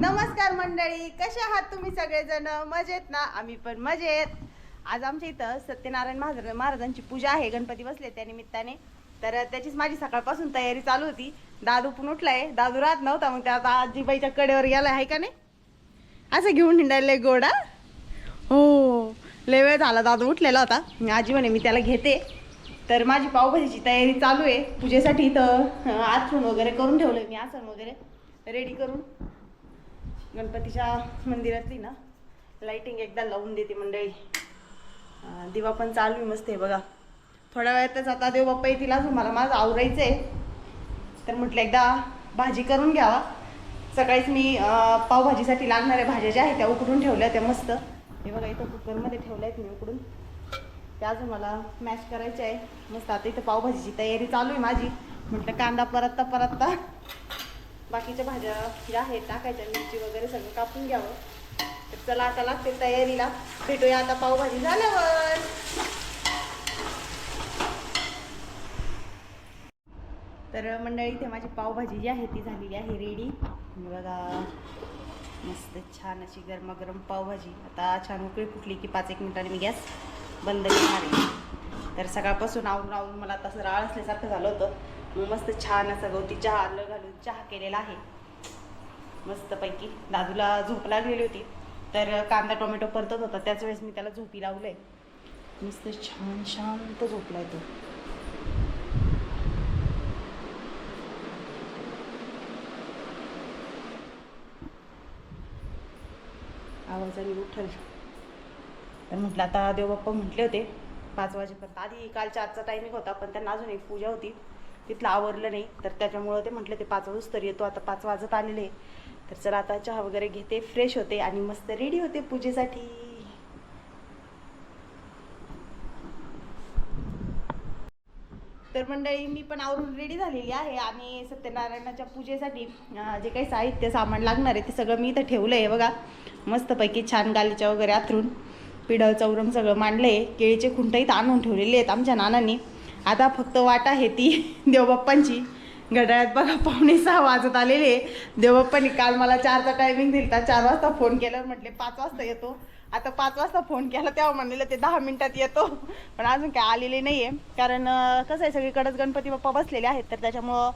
नमस्कार मंडळी कशा आहात तुम्ही सगळेजण? मजेत ना? आम्ही पण मजेत. आज आमच्या इथं सत्यनारायण महाराज महाराजांची पूजा आहे गणपती बसले त्या निमित्ताने. तर त्याचीच माझी सकाळपासून तयारी चालू होती. दादू पण उठलाय. दादू राहत नव्हता मग त्या आता आजीबाईच्या कडेवर गेला आहे का नाही? असं घेऊन हिंडायला गोडा हो? लय वेळ झाला दादू उठलेला होता. आजी म्हणे मी त्याला घेते. तर माझी पावभाजीची तयारी चालू आहे. पूजेसाठी इथं अं, वगैरे करून ठेवलं मी आसन वगैरे. रेडी करून. गणपतीच्या मंदिरातली ना लाईटिंग एकदा लावून देते मंडळी. दिवा पण चालू आहे मस्त आहे बघा. थोड्या वेळातच आता देव बाप्पा येतील अजून. मला माझं आवरायचं आहे. तर म्हटलं एकदा भाजी करून घ्यावा. सकाळीच मी पावभाजीसाठी लागणाऱ्या भाज्या ज्या आहेत त्या उकडून ठेवल्या त्या मस्त. हे बघा इथं कुकरमध्ये ठेवल्या आहेत मी उकडून. त्या अजून मला मॅश करायचे आहे. मस्त आता इथं पावभाजीची तयारी चालू आहे माझी. म्हटलं कांदा परतता परतता. बाकीच्या भाज्या ज्या आहेत टाकायच्या मिरची वगैरे सगळं कापून घ्यावं. तर चला आता लागते तयारीला. भेटूया आता पावभाजी झाल्यावर. तर मंडळी इथे माझी पावभाजी जी आहे ती झालेली आहे रेडी बघा. मस्त छान अशी गरमागरम पावभाजी. आता छान उकळी फुटली की पाच एक मिनिटांनी मी गॅस बंद करणार आहे. तर सकाळपासून आवरून आवरून मला तसं राळ असल्यासारखं झालं होतं. मग मस्त छान असं गवती चहा आलं घालून चहा केलेला आहे. मस्तपैकी. दादूला झोप लागलेली होती. तर कांदा टोमॅटो परतत होता. त्याच वेळेस मी त्याला झोपी लावलंय. मस्त छान शांत झोपलाय तो. आवाजाने उठल. तर म्हटलं आता देवबाप्पा म्हटले होते पाच वाजेपर्यंत. आधी काल चारचा टायमिंग होता पण त्यांना अजून एक पूजा होती. तिथलं आवरलं नाही. तर त्याच्यामुळं ते म्हटलं ते पाच वाजूस तरी येतो आता पाच वाजत आलेले तर चला आता चहा वगैरे घेते फ्रेश होते आणि मस्त रेडी होते पूजेसाठी. तर मंडळी मी पण आवरून रेडी झालेली आहे आणि सत्यनारायणाच्या पूजेसाठी जे काही साहित्य सामान लागणार आहे ते सगळं मी इथं ठेवलं आहे बघा मस्तपैकी छान गालीच्या वगैरे आथरून पिढं चौरम सगळं मांडलं आहे केळीचे खुंट इथं आणून ठेवलेले आहेत आमच्या नानांनी. आता फक्त वाट आहे ती देवबाप्पांची. घड्याळात बघा पावणे सहा वाजत आलेले. देवबाप्पांनी काल मला चारचा टायमिंग दिलता. चार वाजता फोन केल्यावर म्हटले पाच वाजता येतो. आता पाच वाजता फोन केला तेव्हा म्हणलेलं ते दहा मिनिटात येतो. पण अजून काय आलेले नाही आहे कारण कसं आहे सगळीकडेच गणपती बाप्पा बसलेले आहेत. तर त्याच्यामुळं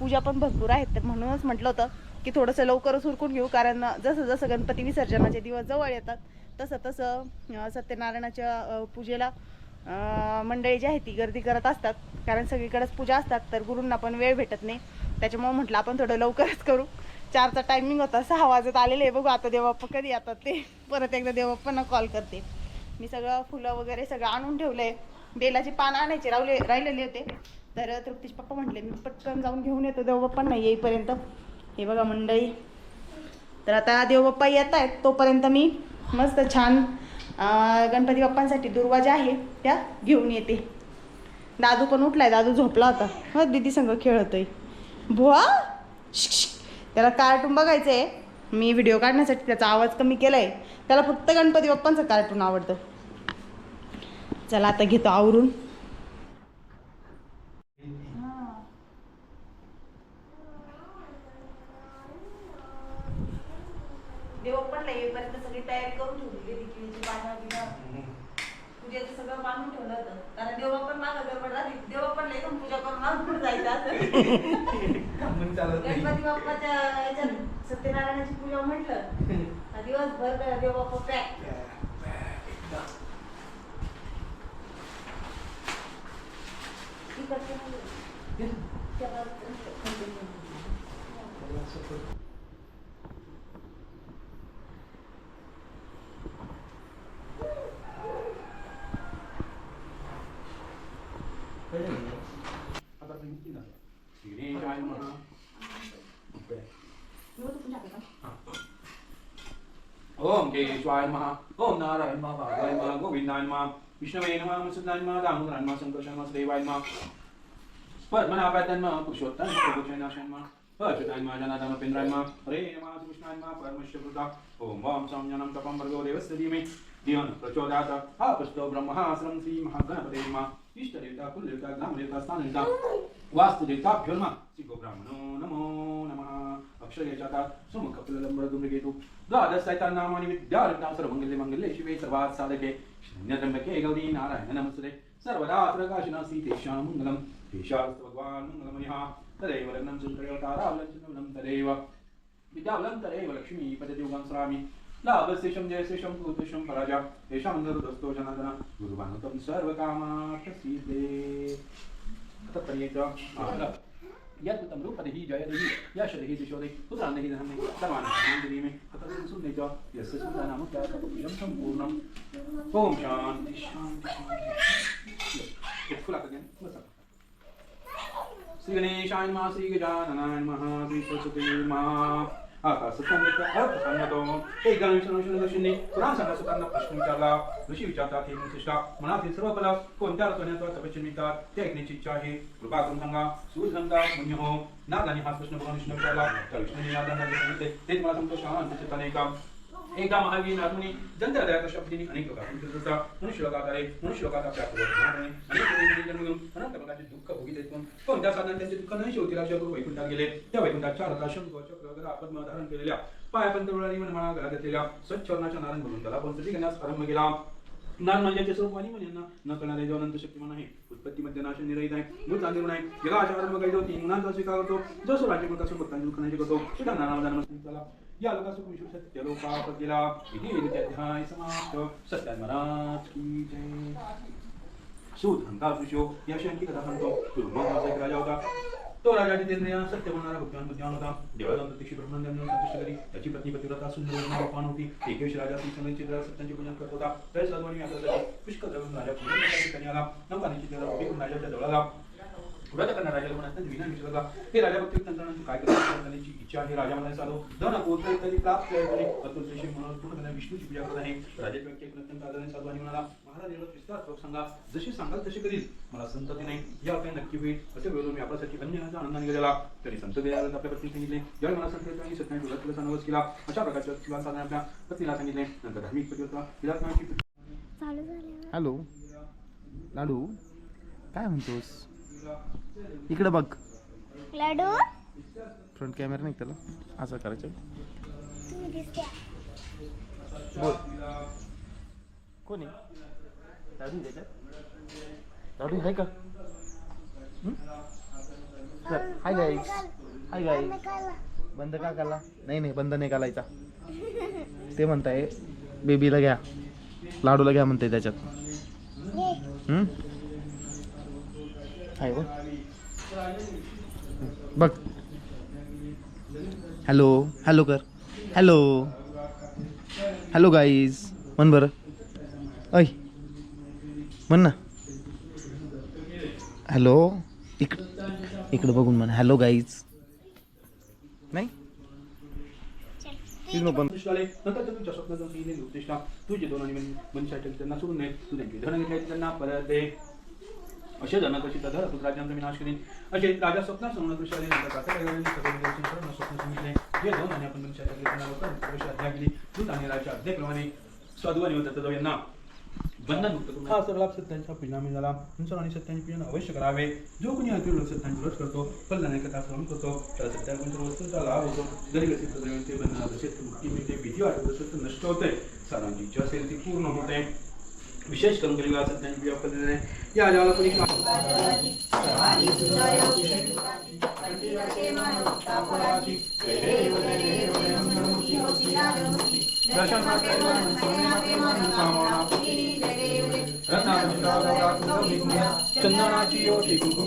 पूजा पण भरपूर आहेत. तर म्हणूनच म्हटलं होतं की थोडंसं लवकरच उरकून घेऊ. कारण जसं जसं गणपती विसर्जनाचे दिवस जवळ येतात तसं तसं सत्यनारायणाच्या पूजेला मंडळी जी आहे ती गर्दी करत असतात. कारण सगळीकडेच पूजा असतात तर गुरूंना पण वेळ भेटत नाही. त्याच्यामुळे म्हटलं आपण थोडं लवकरच करू. चारचा टायमिंग होता सहा वाजत आलेले. आहे बघू आता देवबाप्पा कधी येतात ते. परत एकदा देवबाप्पांना कॉल करते. मी सगळं फुलं वगैरे सगळं आणून ठेवलंय. बेलाची पानं आणायचे रावले राहिलेले होते. तर तृप्तीश पप्पा म्हटले मी पटकन जाऊन घेऊन येतो देवबाप्पांना येईपर्यंत. हे बघा मंडळी. तर आता देवबाप्पा येत आहेत तोपर्यंत मी मस्त छान गणपती बाप्पांसाठी दुर्वा ज्या आहे त्या घेऊन येते. दादू पण उठलाय दादू झोपला होता. हो दीदी संग खेळतोय. भुवा त्याला कार्टून बघायचं आहे मी व्हिडिओ काढण्यासाठी त्याचा आवाज कमी केलाय. त्याला फक्त गणपती बाप्पांचं कार्टून आवडतं. चला आता घेतो आवरून. देवप्पांना येईपर्यंत सगळी तयारी करून ठेवलेली दिकिलीची पानं बिनं पूजेचं सगळं बांधून ठेवलं होतं कारण देवबाप्पा मागं गडबड झाली देवबाप्पांना एकदम पूजा करून मागून मग चालत नाही. गणपती बाप्पाच्या याच्यात सत्यनारायणाची पूजा म्हटलं का दिवसभर काय देवबाप्पा पॅक आता ओम केशवाय नमः ओम नारायण नमः भागवाय नमः गोविंदाय नमः विष्णवे नमः मसुदाय नमः दामोदराय नमः संकर्षाय नमः देवाय नमः पद्मनाभाय नमः पुरुषोत्तम प्रभुचैनाशाय नमः अच्युताय नमः जनार्दन उपेन्द्राय नमः हरे नमः कृष्णाय नमः परमश्य कृता ओम वाम संज्ञानं तपं भर्गो देवस्य धीमहि धियं प्रचोदयात् आपस्तो ब्रह्मः श्री महागणपते नमः इष्टदेवता कुलदेवता ग्रामदेवता स्थानदेवता वास्तुदेवताभ्यो नमः श्री ब्राह्मणो नमो नमः अक्षरयजाता सुमुख फुललंबरदुमृगेतु द्वादशैतानामानि विद्यारत्नां सर्वमङ्गले मङ्गले शिवे सर्वात् साधके. शरण्यत्र्यम्बके गौरी नारायण नमस्ते सर्वदा प्रकाशिना सीतेषां मङ्गलं तेषास्तु भगवान् मङ्गलमयः तदेव लग्नं सुन्दरतारावलञ्चनं तदेव। विद्यावलं तदेव लक्ष्मी पदयुगं स्रामि लाभस्येषं जयस्येषं कुतुषं पराजा येषां नरुदस्तो जनार्दन गुरुवानुतं सर्वकामार्थसीते तत्पर्येत यद्भुतं रूपदेहि जयदेहि यशदेहि दिशोदेहि पुत्रान्देहि धनदेहि सर्वान् मे तत्र सुन्दे च यस्य सुन्दरनामत्यात्मपुरुषं सम्पूर्णम् ॐ शान्ति शान्ति शान्ति फुलाकज्ञान बसा श्री गणेशाय नमः श्री गजाननाय नमः श्री सरस्वती नमः आकाशसंगीत अर्थसंगतो पुराण प्रश्न विचारला ऋषी विचारतात हे मनातील सर्व फल कोणत्या रचण्याचा तपश्चर्य मिळतात ते ऐकण्याची इच्छा आहे कृपा करून सांगा सूर्यगंगा पुण्य हो नागाने हा प्रश्न भगवान विष्णू विचारला तर विष्णूने सांगितले तेच मला सांगतो शांत चित्ताने एकदा महावीर नागमुनी जंतरदयाच्या शब्दीने अनेक प्रकार फिरत होता. मनुष्य लोकात आले मनुष्य लोकात आपल्या पूर्वजांप्रमाणे अनेक जन्म घेऊन अनंत प्रकारचे दुःख भोगीत येतून कोणत्या साधन त्यांचे दुःख नाही शेवटी राज्य करून वैकुंठात गेले? त्या वैकुंठात चार हजार शंख चक्र गदा पद्म धारण केलेल्या पायापंत पंतप्रधानी मनमाळा घरात घेतलेल्या स्वच्छ वर्णाच्या नारायण म्हणून त्याला पंचती करण्यास आरंभ केला. नार माझ्याचे स्वरूप आणि म्हणून न करणारे जो अनंत शक्तिमान आहे. उत्पत्ती मध्ये नाश निरहित आहे. मूळ चांदिरून आहे जगा आचार मग करीतो तीन गुणांचा स्वीकार करतो. जो स्वराज्य राज्य प्रकाश भक्तांची दुःख करतो. सुद्धा नाना त्याला या लोकांसुख विश्व इति अध्याय समाप्त. सत्यान की जय. सूत हंकार पुरुषो या शंकी कथा सांगतो. तुरुंगात एक राजा होता. तो राजा जितेंद्रिय सत्य बोलणारा भक्तिमान बुद्धिमान होता. देवाला प्रत्यक्ष ब्रह्मांडांना संतुष्ट करी. त्याची पत्नी पतिव्रता सुंदर रूपान होती. एकेश राजा ती चित्र जरा सत्यांचे पूजन करत होता. तर सर्वांनी आपल्यासाठी पुष्कळ द्रव्य राजा पूजन करण्यासाठी त्यांनी आला. नवकालीची जरा उभी करून राजाच्या जवळाला व्रत करणार राजाला म्हणत विना विचारला हे राजा भक्ती तंत्राने काय करण्याची इच्छा आहे राजा मला साधो धन कोणतं तरी प्राप्त करणे अतुलशी म्हणून पूर्ण करण्या विष्णूची पूजा करत आहे. राजाची व्यक्ती एक अत्यंत आदराने साधू आणि म्हणाला महाराज एवढं विस्तार श्लोक सांगा जशी सांगाल तशी करील. मला संतती नाही या काही नक्की होईल. असे वेळून मी आपल्यासाठी अन्याचा आनंदाने गेलेला. तरी संत गेल्यावर आपल्या पत्नी सांगितले ज्यावेळी मला संत आणि सत्याने तुला तुला सांगवच केला अशा प्रकारच्या तुला साधने आपल्या पत्नीला सांगितले. नंतर धार्मिक चालू झालं हॅलो. लाडू काय म्हणतोस? इकडे बघ. लाडू? फ्रंट कॅमेरा नाही त्याला. असं करायचं. बोल. कोण? आहे त्याच्यात लाडू आहे का? हाय गाईस हाय गाईस बंद का काला नाही नाही बंद नाही घालायचा ते म्हणताय बेबीला घ्या. लाडूला घ्या म्हणते त्याच्यात. हम्म? आहे बघ. हॅलो हॅलो कर. हॅलो हॅलो गाईज म्हण बरं. ऐ. म्हण ना. हॅलो इकडं इकडं बघून म्हण. हॅलो गाईज नाही? दोन आणि त्यांना सोडून तू त्यांची त्यांना परत दे. असे जनकशी तथा तधर तू राज्यांचा विनाश करीन. असे राजा स्वप्न समोर दृष्टाले स्वप्न सांगितले जे दोन आणि आपण मनुष्याच्या त्यांना केली. दूत आणि राजा आज्ञेप्रमाणे साधू आणि दत्तदेव यांना बंधन मुक्त करून हा सर्व लाभ सत्यांचा परिणामी झाला. अनुसार आणि सत्यांचे पूजन अवश्य करावे. जो कोणी अति लोक सत्यांची व्रत करतो कल्याण कथा श्रवण करतो त्याला सत्याग्रंथ वस्तूचा लाभ होतो. जरी कसे सदैवते बंधनात असेल तर मुक्ती मिळते भीती वाटत असेल तर नष्ट होते. सर्वांची इच्छा असेल ती पूर्ण होते. विशेष करून गरीब त्यांनी पूजा पद्धतीने या आजाला कोणी चंदनाची योटी कुंकुम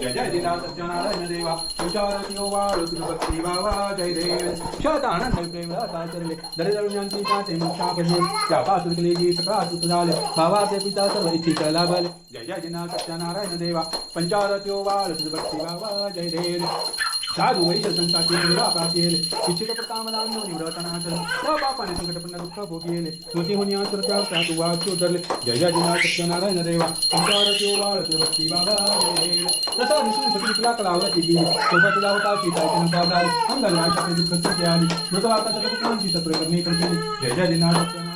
जय जय दिना सत्यनारायण देवा। विचारत्यो वाळू भक्ती बाबा जय देव शतानंद प्रेम साचरले दरे दरुण्यांची काते मोक्षा पडले त्या पासून जी सकाळ सुत झाले बाबा ते पिता सर्व इच्छित लाभले जय जय दिना सत्यनारायण देवा पंचारत्यो वाळू भक्ती बाबा जय देव। साधू वैश संताची गुरुवा प्राप्ती इच्छित प्रकामदानो निव्रतनाचल त्या बापाने संकटपन्न दुःख भोगिले स्मृती होणी आसुर त्या साधू वाचू उतरले जय जय दिना सत्यनारायण देवा. पंचारत्यो वाळू भक्ती बाबा जय देव तसा विष्णू सकृतीला कलावला ती गेली सोबत लावता सीताची नका झाली अंगाला दुःख आली मृत वाताच्या सत्र करणे करते जय जय दिना सत्यनारायण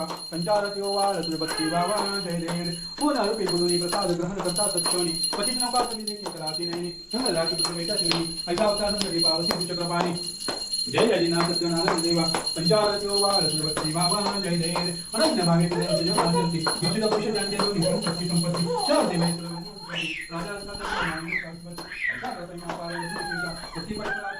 देवा पंचारत्यो वाळू भक्ती बाबा जय देव पुन्हा रूपी गुरुनी प्रसाद ग्रहण करता सत्योनी पतित नौका तुम्ही देखील कराती नाही संगलाची पुत्र वेटा ठेवली ऐका अवतार संगती पावसी चक्रपाणी जय जय दिना सत्यनारायण देवा पंचारत्यो वाळू भक्ती बाबा जय देव अनन्य भावे जय जय महाशक्ती विचित्र पुरुष ज्ञान दोन्ही गुण शक्ती संपत्ती चार देवाई राजा पंचारत्यो वाळ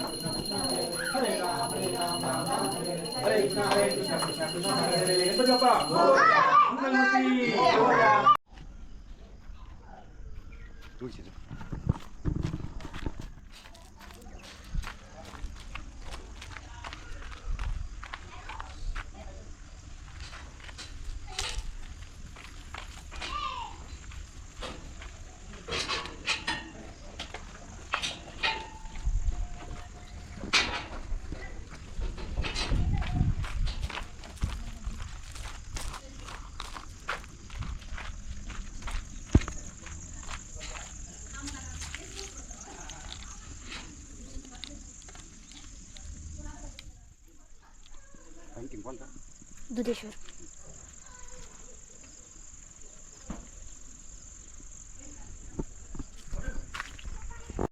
हरे बाप्पा मंगलमूर्ती गोविंदा. दुधेश्वर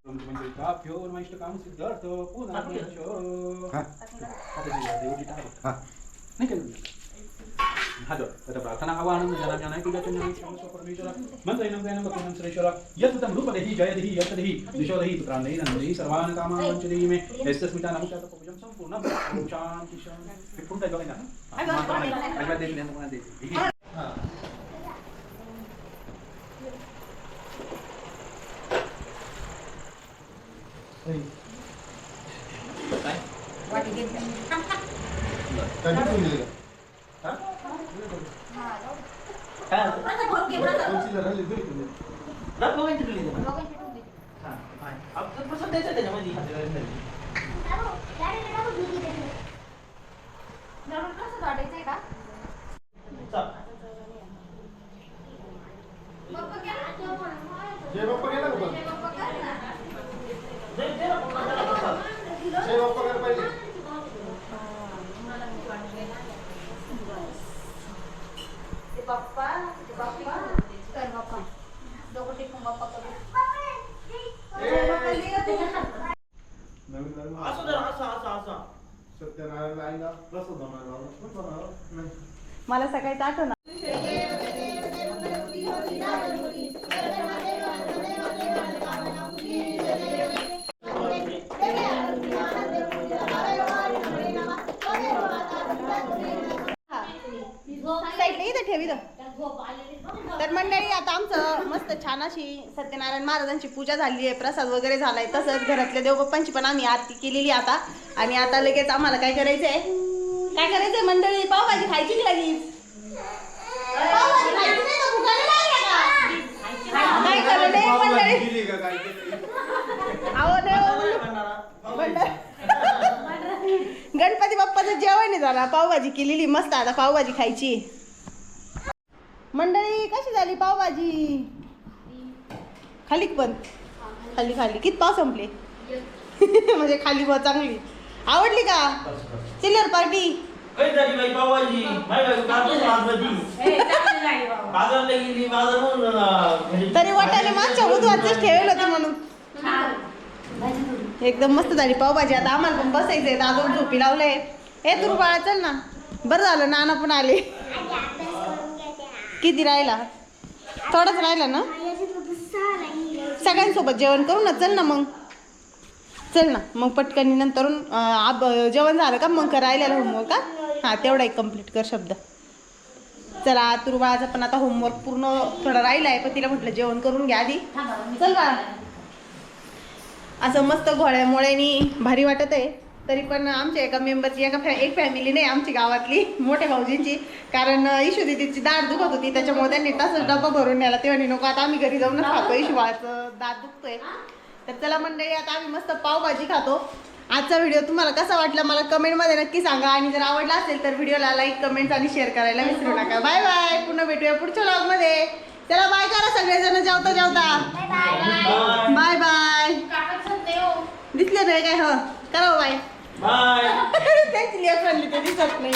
म्हणजे काप्यो नमैष्ट काम सिद्धार्थ पुन्हा पुनश्च. आता ते देवजी टाका. नाही केलं हा जो आता प्रार्थना आवाहनं जनाज्ञानाय पूजाचन्याय श्यामस्व परमेश्वर मंत्रैनं दैनं भक्तिनं सुरेश्वर यत्तं रूपदेहि जयदेहि यत्तदेहि दिशोदेहि पुत्रान्देहि धनदेहि सर्वान् कामान् वञ्चदेहि मे यस्तस्मिता नमस्कार पूजं सम्पूर्णं शान्ति शान्ति पुन्हा बघा ना अजिबात देत नाही पुन्हा देते जय बाप्पा गेला का पण? जय बाप्पा गेला पाहिजे नवीन नवीन सत्यनारायण आईला मला सकाळी आठवण साईडला ठेवी तर मंडळी आता आमचं मस्त छान अशी सत्यनारायण महाराजांची पूजा झाली आहे प्रसाद वगैरे झालाय. तसंच घरातल्या देवबाप्पांची पण आम्ही आरती केलेली आता. आणि आता लगेच आम्हाला काय करायचंय? काय करायचंय मंडळी? पावभाजी खायची की लगेच? काय नाही मंडळी? अहो गणपती बाप्पाचं जेवण आहे झाला. पावभाजी केलेली मस्त आता पावभाजी खायची. मंडळी कशी झाली पावभाजी? खाली पण खाली खाली. किती पाव संपले? म्हणजे खाली बा चांगली. आवडली का? चिल्लर पार्टी? तरी वाट तात्याने मागच्या बुधवारच ठेवलं होतं म्हणून. एकदम मस्त झाली पावभाजी. आता आम्हाला पण बसायचंय. दादून झोपी लावलंय. ए तू बाळा चल ना. बरं झालं नाना पण आले. किती राहिला? थोडाच राहिला ना? सगळ्यांसोबत जेवण करू ना? चल ना मग. चल ना. मग पटकन नंतर आब जेवण झालं का मग करायला होमवर्क का हां तेवढा एक कंप्लीट कर शब्द. चला तुरबाळाचा पण आता होमवर्क पूर्ण थोडा राहिला आहे पण तिला म्हटलं जेवण करून घ्या आधी. चल बाळा. असं मस्त घोड्यामुळेनी भारी वाटत आहे तरी पण आमच्या एका मेंबरची एका फॅ एक फॅमिली नाही आमची गावातली मोठ्या भाऊजींची. कारण इशू दिदीची दाढ दुखत होती. त्याच्यामुळे त्यांनी तसंच डब्बा भरून नेला. तेव्हा नको आता आम्ही घरी जाऊनच खातो इशू बाळाचं दात दुखतोय. तर चला मंडळी आता आम्ही मस्त पावभाजी खातो. आजचा व्हिडिओ तुम्हाला कसा वाटला मला कमेंटमध्ये नक्की सांगा. आणि जर आवडला असेल तर व्हिडिओला लाईक कमेंट आणि शेअर करायला विसरू नका. Bye bye. पुन्हा भेटूया पुढच्या व्लॉगमध्ये चला बाय करा सगळेजण. जेवता जेवता. Bye bye. दिसले नाही काय ह. करा बाय. बाय त्यांची लेख म्हणली ते दिसत नाही.